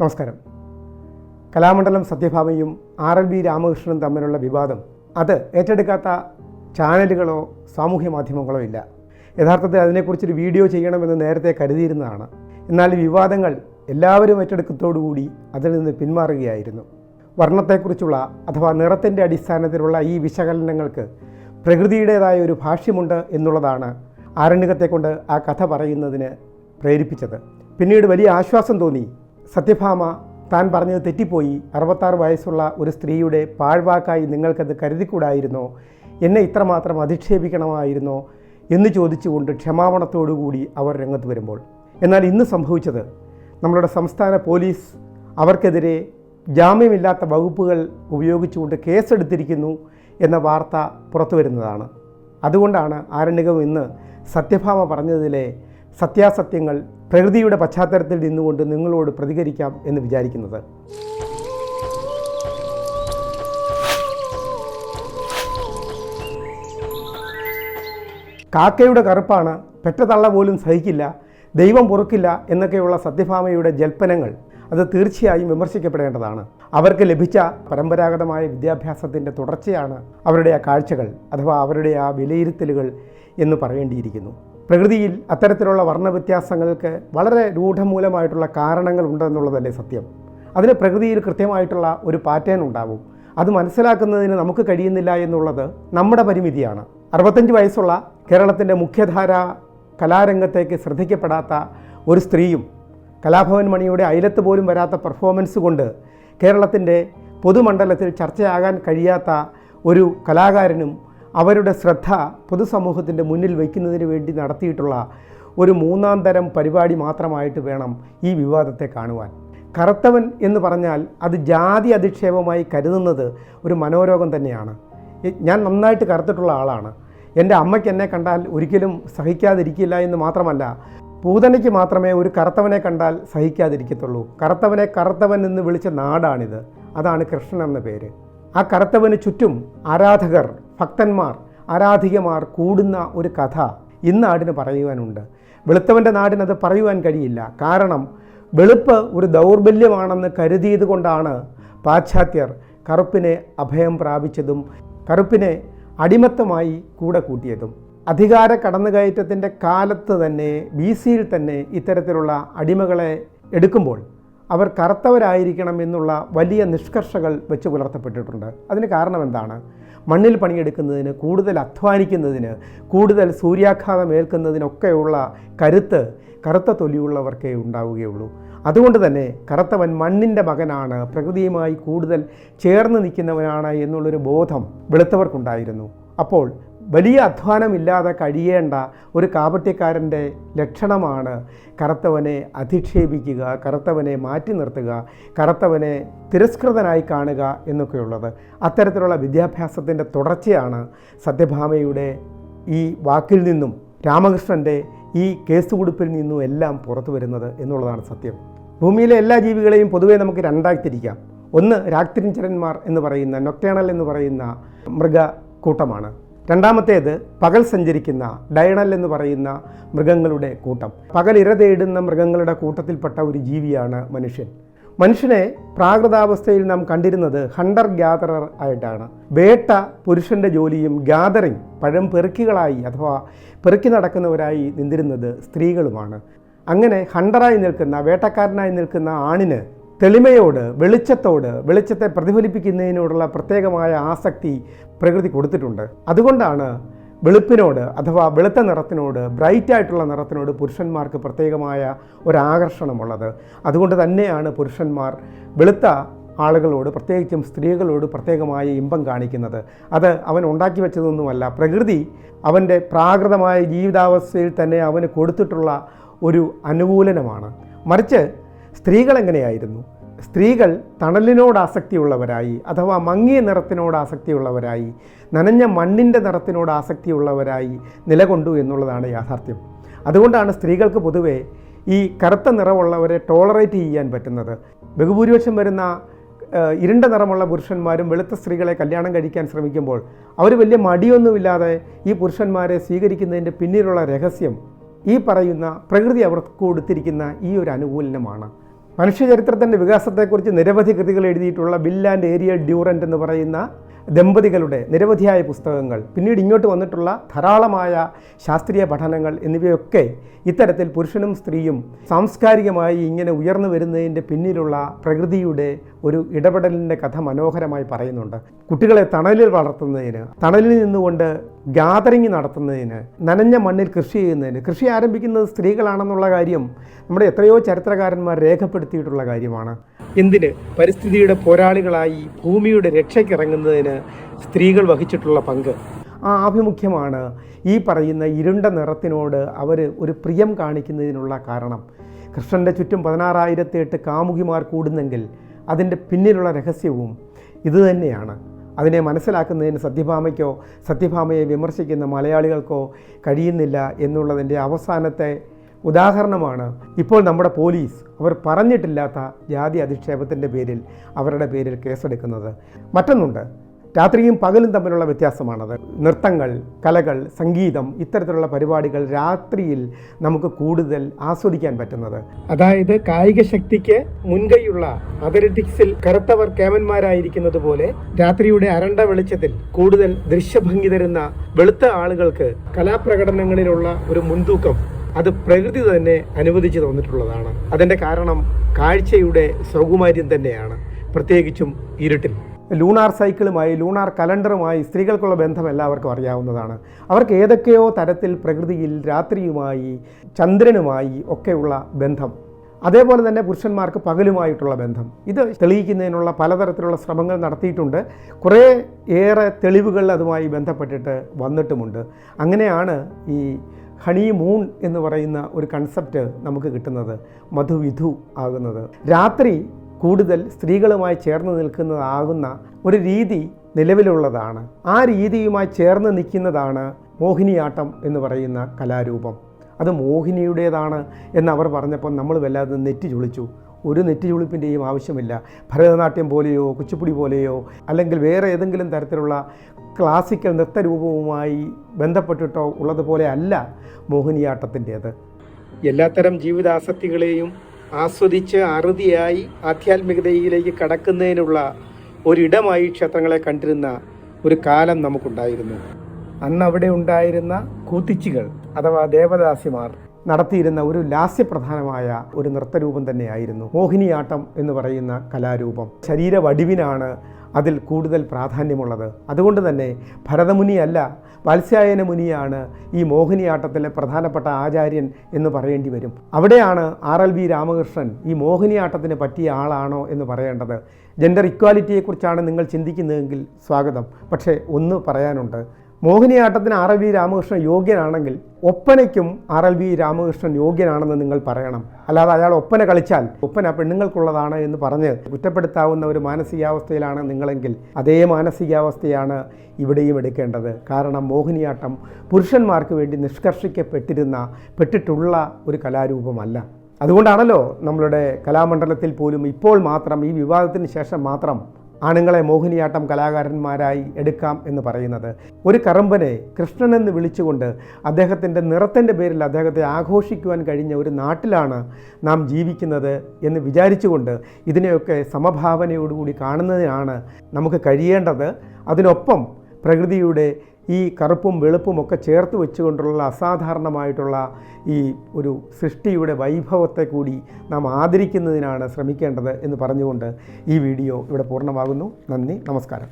നമസ്കാരം. കലാമണ്ഡലം സത്യഭാമയും R L B രാമകൃഷ്ണനും തമ്മിലുള്ള വിവാദം അത് ഏറ്റെടുക്കാത്ത ചാനലുകളോ സാമൂഹ്യ മാധ്യമങ്ങളോ ഇല്ല. യഥാർത്ഥത്തിൽ അതിനെക്കുറിച്ചൊരു വീഡിയോ ചെയ്യണമെന്ന് നേരത്തെ കരുതിയിരുന്നതാണ്. എന്നാൽ വിവാദങ്ങൾ എല്ലാവരും ഏറ്റെടുക്കത്തോടുകൂടി അതിൽ നിന്ന് പിന്മാറുകയായിരുന്നു. വർണത്തെക്കുറിച്ചുള്ള അഥവാ നിറത്തിന്റെ അടിസ്ഥാനത്തിലുള്ള ഈ വിശകലനങ്ങൾക്ക് പ്രകൃതിയുടേതായ ഒരു ഭാഷ്യമുണ്ട് എന്നുള്ളതാണ് ആരണ്യകത്തെക്കൊണ്ട് ആ കഥ പറയുന്നതിന് പ്രേരിപ്പിച്ചത്. പിന്നീട് വലിയ ആശ്വാസം തോന്നി സത്യഭാമ താൻ പറഞ്ഞത് തെറ്റിപ്പോയി. അറുപത്താറ് വയസ്സുള്ള ഒരു സ്ത്രീയുടെ പാഴ്വാക്കായി നിങ്ങൾക്കത് കരുതിക്കൂടായിരുന്നോ? എന്നെ ഇത്രമാത്രം അധിക്ഷേപിക്കണമായിരുന്നോ? എന്ന് ചോദിച്ചുകൊണ്ട് ക്ഷമാപണത്തോടുകൂടി അവർ രംഗത്ത് വരുമ്പോൾ. എന്നാൽ ഇന്ന് സംഭവിച്ചത് നമ്മളുടെ സംസ്ഥാന പോലീസ് അവർക്കെതിരെ ജാമ്യമില്ലാത്ത വകുപ്പുകൾ ഉപയോഗിച്ചുകൊണ്ട് കേസെടുത്തിരിക്കുന്നു എന്ന വാർത്ത പുറത്തു വരുന്നതാണ്. അതുകൊണ്ടാണ് ആരണ്യകം ഇന്ന് സത്യഭാമ പറഞ്ഞതിലെ സത്യാസത്യങ്ങൾ പ്രകൃതിയുടെ പശ്ചാത്തലത്തിൽ നിന്നുകൊണ്ട് നിങ്ങളോട് പ്രതികരിക്കാം എന്ന് വിചാരിക്കുന്നത്. കാക്കയുടെ കറുപ്പാണ് പെറ്റതള്ള പോലും സഹിക്കില്ല ദൈവം പൊറുക്കില്ല എന്നൊക്കെയുള്ള സത്യഭാമയുടെ ജൽപ്പനങ്ങൾ അത് തീർച്ചയായും വിമർശിക്കപ്പെടേണ്ടതാണ്. അവർക്ക് ലഭിച്ച പരമ്പരാഗതമായ വിദ്യാഭ്യാസത്തിന്റെ തുടർച്ചയാണ് അവരുടെ ആ കാഴ്ചകൾ അഥവാ അവരുടെ ആ വിലയിരുത്തലുകൾ എന്ന് പറയേണ്ടിയിരിക്കുന്നു. പ്രകൃതിയിൽ അത്തരത്തിലുള്ള വർണവ്യത്യാസങ്ങൾക്ക് വളരെ രൂഢമൂലമായിട്ടുള്ള കാരണങ്ങൾ ഉണ്ടെന്നുള്ളതല്ലേ സത്യം. അതിന് പ്രകൃതിയിൽ കൃത്യമായിട്ടുള്ള ഒരു പാറ്റേൺ ഉണ്ടാവും. അത് മനസ്സിലാക്കുന്നതിന് നമുക്ക് കഴിയുന്നില്ല എന്നുള്ളത് നമ്മുടെ പരിമിതിയാണ്. അറുപത്തഞ്ച് വയസ്സുള്ള കേരളത്തിന്റെ മുഖ്യധാര കലാരംഗത്തേക്ക് ശ്രദ്ധിക്കപ്പെടാത്ത ഒരു സ്ത്രീയും കലാഭവൻ മണിയുടെ അയലത്ത് പോലും വരാത്ത പെർഫോമൻസ് കൊണ്ട് കേരളത്തിന്റെ പൊതുമണ്ഡലത്തിൽ ചർച്ചയാകാൻ കഴിയാത്ത ഒരു കലാകാരനും അവരുടെ ശ്രദ്ധ പൊതുസമൂഹത്തിന്റെ മുന്നിൽ വയ്ക്കുന്നതിന് വേണ്ടി നടത്തിയിട്ടുള്ള ഒരു മൂന്നാം തരം പരിപാടി മാത്രമായിട്ട് വേണം ഈ വിവാദത്തെ കാണുവാൻ. കറുത്തവൻ എന്ന് പറഞ്ഞാൽ അത് ജാതി അധിക്ഷേപമായി കരുതുന്നത് ഒരു മനോരോഗം തന്നെയാണ്. ഞാൻ നന്നായിട്ട് കറുത്തിട്ടുള്ള ആളാണ്. എന്റെ അമ്മയ്ക്ക് എന്നെ കണ്ടാൽ ഒരിക്കലും സഹിക്കാതിരിക്കില്ല എന്ന് മാത്രമല്ല പൂതനയ്ക്ക് മാത്രമേ ഒരു കറുത്തവനെ കണ്ടാൽ സഹിക്കാതിരിക്കത്തുള്ളൂ. കറുത്തവനെ കറുത്തവൻ എന്ന് വിളിച്ച നാടാണിത്. അതാണ് കൃഷ്ണൻ എന്ന പേര്. ആ കറുത്തവന് ചുറ്റും ആരാധകർ ഭക്തന്മാർ ആരാധികമാർ കൂടുന്ന ഒരു കഥ ഇന്നാടിന് പറയുവാനുണ്ട്. വെളുത്തവന്റെ നാടിനത് പറയുവാൻ കഴിയില്ല. കാരണം വെളുപ്പ് ഒരു ദൗർബല്യമാണെന്ന് കരുതിയത് കൊണ്ടാണ് പാശ്ചാത്യർ കറുപ്പിനെ അഭയം പ്രാപിച്ചതും കറുപ്പിനെ അടിമത്തമായി കൂടെ കൂട്ടിയതും. അധികാര കടന്നുകയറ്റത്തിന്റെ കാലത്ത് തന്നെ ബി സിയിൽ തന്നെ ഇത്തരത്തിലുള്ള അടിമകളെ എടുക്കുമ്പോൾ അവർ കറുത്തവരായിരിക്കണം എന്നുള്ള വലിയ നിഷ്കർഷകൾ വെച്ച് പുലർത്തപ്പെട്ടിട്ടുണ്ട്. അതിന് കാരണം എന്താണ്? മണ്ണിൽ പണിയെടുക്കുന്നതിന് കൂടുതൽ അധ്വാനിക്കുന്നതിന് കൂടുതൽ സൂര്യാഘാതം ഏൽക്കുന്നതിനൊക്കെയുള്ള കരുത്ത് കറുത്ത തൊലിയുള്ളവർക്കേ ഉണ്ടാവുകയുള്ളൂ. അതുകൊണ്ട് തന്നെ കറുത്തവൻ മണ്ണിന്റെ മകനാണ്. പ്രകൃതിയുമായി കൂടുതൽ ചേർന്ന് നിൽക്കുന്നവനാണ് എന്നുള്ളൊരു ബോധം വെളുത്തവർക്കുണ്ടായിരുന്നു. അപ്പോൾ വലിയ അധ്വാനമില്ലാതെ കഴിയേണ്ട ഒരു കാപട്യക്കാരന്റെ ലക്ഷണമാണ് കറുത്തവനെ അധിക്ഷേപിക്കുക കറുത്തവനെ മാറ്റി നിർത്തുക കറുത്തവനെ തിരസ്കൃതനായി കാണുക എന്നൊക്കെയുള്ളത്. അത്തരത്തിലുള്ള വിദ്യാഭ്യാസത്തിന്റെ തുടർച്ചയാണ് സത്യഭാമയുടെ ഈ വാക്കിൽ നിന്നും രാമകൃഷ്ണന്റെ ഈ കേസുകുടുപ്പിൽ നിന്നും എല്ലാം പുറത്തു വരുന്നത് എന്നുള്ളതാണ് സത്യം. ഭൂമിയിലെ എല്ലാ ജീവികളെയും പൊതുവേ നമുക്ക് രണ്ടായി തിരിക്കാം. ഒന്ന് രാക്തിരിഞ്ചരന്മാർ എന്ന് പറയുന്ന നൊക്ടേണൽ എന്ന് പറയുന്ന മൃഗ കൂട്ടമാണ് രണ്ടാമത്തേത് പകൽ സഞ്ചരിക്കുന്ന ഡയണൽ എന്ന് പറയുന്ന മൃഗങ്ങളുടെ കൂട്ടം. പകൽ ഇര തേടുന്ന മൃഗങ്ങളുടെ കൂട്ടത്തിൽപ്പെട്ട ഒരു ജീവിയാണ് മനുഷ്യൻ. മനുഷ്യനെ പ്രാകൃതാവസ്ഥയിൽ നാം കണ്ടിരുന്നത് ഹണ്ടർ ഗ്യാതറർ ആയിട്ടാണ്. വേട്ട പുരുഷന്റെ ജോലിയും ഗ്യാതറിങ് പഴം പെറുക്കികളായി അഥവാ പെറുക്കി നടക്കുന്നവരായി നിന്നിരുന്നത് സ്ത്രീകളുമാണ്. അങ്ങനെ ഹണ്ടറായി നിൽക്കുന്ന വേട്ടക്കാരനായി നിൽക്കുന്ന ആണിന് തെളിമയോട് വെളിച്ചത്തോട് വെളിച്ചത്തെ പ്രതിഫലിപ്പിക്കുന്നതിനോടുള്ള പ്രത്യേകമായ ആസക്തി പ്രകൃതി കൊടുത്തിട്ടുണ്ട്. അതുകൊണ്ടാണ് വെളുപ്പിനോട് അഥവാ വെളുത്ത നിറത്തിനോട് ബ്രൈറ്റായിട്ടുള്ള നിറത്തിനോട് പുരുഷന്മാർക്ക് പ്രത്യേകമായ ഒരാകർഷണമുള്ളത്. അതുകൊണ്ട് തന്നെയാണ് പുരുഷന്മാർ വെളുത്ത ആളുകളോട് പ്രത്യേകിച്ചും സ്ത്രീകളോട് പ്രത്യേകമായ ഇമ്പം കാണിക്കുന്നത്. അത് അവൻ ഉണ്ടാക്കി വെച്ചതൊന്നുമല്ല. പ്രകൃതി അവന്റെ പ്രാകൃതമായ ജീവിതാവസ്ഥയിൽ തന്നെ അവന് കൊടുത്തിട്ടുള്ള ഒരു അനുകൂലനമാണ്. മറിച്ച് സ്ത്രീകൾ എങ്ങനെയായിരുന്നു സ്ത്രീകൾ തണലിനോട് ആസക്തിയുള്ളവരായി അഥവാ മങ്ങിയ നിറത്തിനോട് ആസക്തിയുള്ളവരായി നനഞ്ഞ മണ്ണിന്റെ നിറത്തിനോട് ആസക്തിയുള്ളവരായി നിലകൊണ്ടു എന്നുള്ളതാണ് യാഥാർത്ഥ്യം. അതുകൊണ്ടാണ് സ്ത്രീകൾക്ക് പൊതുവെ ഈ കറുത്ത നിറമുള്ളവരെ ടോളറേറ്റ് ചെയ്യാൻ പറ്റുന്നത്. ബഹുഭൂരിപക്ഷം വരുന്ന ഇരുണ്ട നിറമുള്ള പുരുഷന്മാരും വെളുത്ത സ്ത്രീകളെ കല്യാണം കഴിക്കാൻ ശ്രമിക്കുമ്പോൾ അവർ വലിയ മടിയൊന്നുമില്ലാതെ ഈ പുരുഷന്മാരെ സ്വീകരിക്കുന്നതിന്റെ പിന്നിലുള്ള രഹസ്യം ഈ പറയുന്ന പ്രകൃതി അവർക്ക് കൊടുത്തിരിക്കുന്ന ഈ ഒരു അനുകൂലനമാണ്. മനുഷ്യചരിത്രത്തിന്റെ വികാസത്തെക്കുറിച്ച് നിരവധി കൃതികൾ എഴുതിയിട്ടുള്ള ബിൽ ആൻഡ് ഏരിയ ഡ്യൂറന്റ് എന്ന് പറയുന്ന ദമ്പതികളുടെ നിരവധിയായ പുസ്തകങ്ങൾ പിന്നീട് ഇങ്ങോട്ട് വന്നിട്ടുള്ള ധാരാളമായ ശാസ്ത്രീയ പഠനങ്ങൾ എന്നിവയൊക്കെ ഇത്തരത്തിൽ പുരുഷനും സ്ത്രീയും സാംസ്കാരികമായി ഇങ്ങനെ ഉയർന്നു വരുന്നതിന്റെ പിന്നിലുള്ള പ്രകൃതിയുടെ ഒരു ഇടപെടലിന്റെ കഥ മനോഹരമായി പറയുന്നുണ്ട്. കുട്ടികളെ തണലിൽ വളർത്തുന്നതിന് തണലിൽ നിന്നുകൊണ്ട് ഗാദറിങ് നടത്തുന്നതിന് നനഞ്ഞ മണ്ണിൽ കൃഷി ചെയ്യുന്നതിന് കൃഷി ആരംഭിക്കുന്നത് സ്ത്രീകളാണെന്നുള്ള കാര്യം നമ്മുടെ എത്രയോ ചരിത്രകാരന്മാർ രേഖപ്പെടുത്തിയിട്ടുള്ള കാര്യമാണ്. എന്തിന്? പരിസ്ഥിതിയുടെ പോരാളികളായി ഭൂമിയുടെ രക്ഷയ്ക്കിറങ്ങുന്നതിന് സ്ത്രീകൾ വഹിച്ചിട്ടുള്ള പങ്ക്. ആ ആഭിമുഖ്യമാണ് ഈ പറയുന്ന ഇരുണ്ട നിറത്തിനോട് അവർ ഒരു പ്രിയം കാണിക്കുന്നതിനുള്ള കാരണം. കൃഷ്ണന്റെ ചുറ്റും പതിനാറായിരത്തി എട്ട് കാമുകിമാർ കൂടുന്നെങ്കിൽ അതിന്റെ പിന്നിലുള്ള രഹസ്യവും ഇതുതന്നെയാണ് അതിനെ മനസ്സിലാക്കുന്നതിന് സത്യഭാമയ്ക്കോ സത്യഭാമയെ വിമർശിക്കുന്ന മലയാളികൾക്കോ കഴിയുന്നില്ല എന്നുള്ളതിന്റെ അവസാനത്തെ ഉദാഹരണമാണ് ഇപ്പോൾ നമ്മുടെ പോലീസ്. അവർ പറഞ്ഞിട്ടില്ലാത്ത ജാതി അധിക്ഷേപത്തിന്റെ പേരിൽ അവരുടെ പേരിൽ കേസെടുക്കുന്നത്. മറ്റൊന്നുണ്ട്. രാത്രിയും പകലും തമ്മിലുള്ള വ്യത്യാസമാണത്. നൃത്തങ്ങൾ കലകൾ സംഗീതം ഇത്തരത്തിലുള്ള പരിപാടികൾ രാത്രിയിൽ നമുക്ക് കൂടുതൽ ആസ്വദിക്കാൻ പറ്റുന്നത്. അതായത് കായിക ശക്തിക്ക് മുൻകൈയുള്ള അത്ലറ്റിക്സിൽ കറുത്തവർ കേമന്മാരായിരിക്കുന്നത് പോലെ രാത്രിയുടെ അരണ്ട വെളിച്ചത്തിൽ കൂടുതൽ ദൃശ്യഭംഗി തരുന്ന വെളുത്ത ആളുകൾക്ക് കലാപ്രകടനങ്ങളിലുള്ള ഒരു മുൻതൂക്കം അത് പ്രകൃതി തന്നെ അനുവദിച്ചു തന്നിട്ടുള്ളതാണ്. അതിന്റെ കാരണം കാഴ്ചയുടെ സൗകുമാര്യം തന്നെയാണ്. പ്രത്യേകിച്ചും ഇരുട്ടിൽ. ലൂണാർ സൈക്കിളുമായി ലൂണാർ കലണ്ടറുമായി സ്ത്രീകൾക്കുള്ള ബന്ധം എല്ലാവർക്കും അറിയാവുന്നതാണ്. അവർക്ക് ഏതൊക്കെയോ തരത്തിൽ പ്രകൃതിയിൽ രാത്രിയുമായി ചന്ദ്രനുമായി ഒക്കെയുള്ള ബന്ധം. അതേപോലെ തന്നെ പുരുഷന്മാർക്ക് പകലുമായിട്ടുള്ള ബന്ധം. ഇത് തെളിയിക്കുന്നതിനുള്ള പലതരത്തിലുള്ള ശ്രമങ്ങൾ നടത്തിയിട്ടുണ്ട്. കുറേ ഏറെ തെളിവുകൾ അതുമായി ബന്ധപ്പെട്ടിട്ട് വന്നിട്ടുമുണ്ട്. അങ്ങനെയാണ് ഈ ഹണി മൂൺ എന്ന് പറയുന്ന ഒരു കൺസെപ്റ്റ് നമുക്ക് കിട്ടുന്നത്. മധുവിധു ആകുന്നത്. രാത്രി കൂടുതൽ സ്ത്രീകളുമായി ചേർന്ന് നിൽക്കുന്നതാകുന്ന ഒരു രീതി നിലവിലുള്ളതാണ്. ആ രീതിയുമായി ചേർന്ന് നിൽക്കുന്നതാണ് മോഹിനിയാട്ടം എന്ന് പറയുന്ന കലാരൂപം. അത് മോഹിനിയുടേതാണ് എന്ന് അവർ പറഞ്ഞപ്പോൾ നമ്മൾ വല്ലാതെ നെറ്റി ചുളിച്ചു. ഒരു നെറ്റി ചുളിപ്പിന്റെയും ആവശ്യമില്ല. ഭരതനാട്യം പോലെയോ കുച്ചിപ്പുടി പോലെയോ അല്ലെങ്കിൽ വേറെ ഏതെങ്കിലും തരത്തിലുള്ള ക്ലാസിക്കൽ നൃത്തരൂപവുമായി ബന്ധപ്പെട്ടിട്ടോ ഉള്ളതുപോലെ അല്ല മോഹിനിയാട്ടത്തിന്റേത്. എല്ലാത്തരം ജീവിതാസക്തികളെയും ആസ്വദിച്ച് അറുതിയായി ആധ്യാത്മികതയിലേക്ക് കടക്കുന്നതിനുള്ള ഒരിടമായി ക്ഷേത്രങ്ങളെ കണ്ടിരുന്ന ഒരു കാലം നമുക്കുണ്ടായിരുന്നു. അന്ന് അവിടെ ഉണ്ടായിരുന്ന കൂത്തിച്ചികൾ അഥവാ ദേവദാസിമാർ നടത്തിയിരുന്ന ഒരു ലാസ്യപ്രധാനമായ ഒരു നൃത്തരൂപം തന്നെയായിരുന്നു മോഹിനിയാട്ടം എന്ന് പറയുന്ന കലാരൂപം. ശരീര വടിവിനാണ് അതിൽ കൂടുതൽ പ്രാധാന്യമുള്ളത്. അതുകൊണ്ട് തന്നെ ഭരതമുനിയല്ല വത്സ്യായന മുനിയാണ് ഈ മോഹിനിയാട്ടത്തിലെ പ്രധാനപ്പെട്ട ആചാര്യൻ എന്ന് പറയേണ്ടി വരും. അവിടെയാണ് ആർ എൽ വി രാമകൃഷ്ണൻ ഈ മോഹിനിയാട്ടത്തിന് പറ്റിയ ആളാണോ എന്ന് പറയേണ്ടത്. ജെൻഡർ ഇക്വാലിറ്റിയെക്കുറിച്ചാണ് നിങ്ങൾ ചിന്തിക്കുന്നതെങ്കിൽ സ്വാഗതം. പക്ഷേ ഒന്ന് പറയാനുണ്ട്. മോഹിനിയാട്ടത്തിന് ആർ എൽ വി രാമകൃഷ്ണൻ യോഗ്യനാണെങ്കിൽ ഒപ്പനയ്ക്കും ആർ എൽ വി രാമകൃഷ്ണൻ യോഗ്യനാണെന്ന് നിങ്ങൾ പറയണം. അല്ലാതെ അയാൾ ഒപ്പന കളിച്ചാൽ ഒപ്പന പെണ്ണുങ്ങൾക്കുള്ളതാണ് എന്ന് പറഞ്ഞ് കുറ്റപ്പെടുത്താവുന്ന ഒരു മാനസികാവസ്ഥയിലാണ് നിങ്ങളെങ്കിൽ അതേ മാനസികാവസ്ഥയാണ് ഇവിടെയും എടുക്കേണ്ടത്. കാരണം മോഹിനിയാട്ടം പുരുഷന്മാർക്ക് വേണ്ടി നിഷ്കർഷിക്കപ്പെട്ടിരുന്ന പെട്ടിട്ടുള്ള ഒരു കലാരൂപമല്ല. അതുകൊണ്ടാണല്ലോ നമ്മളുടെ കലാമണ്ഡലത്തിൽ പോലും ഇപ്പോൾ മാത്രം ഈ വിവാദത്തിന് ശേഷം മാത്രം ആണുങ്ങളെ മോഹിനിയാട്ടം കലാകാരന്മാരായി എടുക്കാം എന്ന് പറയുന്നത്. ഒരു കറമ്പനെ കൃഷ്ണൻ എന്ന് വിളിച്ചുകൊണ്ട് അദ്ദേഹത്തിന്റെ നിറത്തിന്റെ പേരിൽ അദ്ദേഹത്തെ ആഘോഷിക്കുവാൻ കഴിഞ്ഞ ഒരു നാട്ടിലാണ് നാം ജീവിക്കുന്നത് എന്ന് വിചാരിച്ചുകൊണ്ട് ഇതിനെയൊക്കെ സമഭാവനയോടുകൂടി കാണുന്നതിനാണ് നമുക്ക് കഴിയേണ്ടത്. അതിനൊപ്പം പ്രകൃതിയുടെ ഈ കറുപ്പും വെളുപ്പും ഒക്കെ ചേർത്ത് വെച്ചുകൊണ്ടുള്ള അസാധാരണമായിട്ടുള്ള ഈ ഒരു സൃഷ്ടിയുടെ വൈഭവത്തെ കൂടി നാം ആദരിക്കുന്നതിനാണ് ശ്രമിക്കേണ്ടത് എന്ന് പറഞ്ഞുകൊണ്ട് ഈ വീഡിയോ ഇവിടെ പൂർണമാകുന്നു. നന്ദി നമസ്കാരം.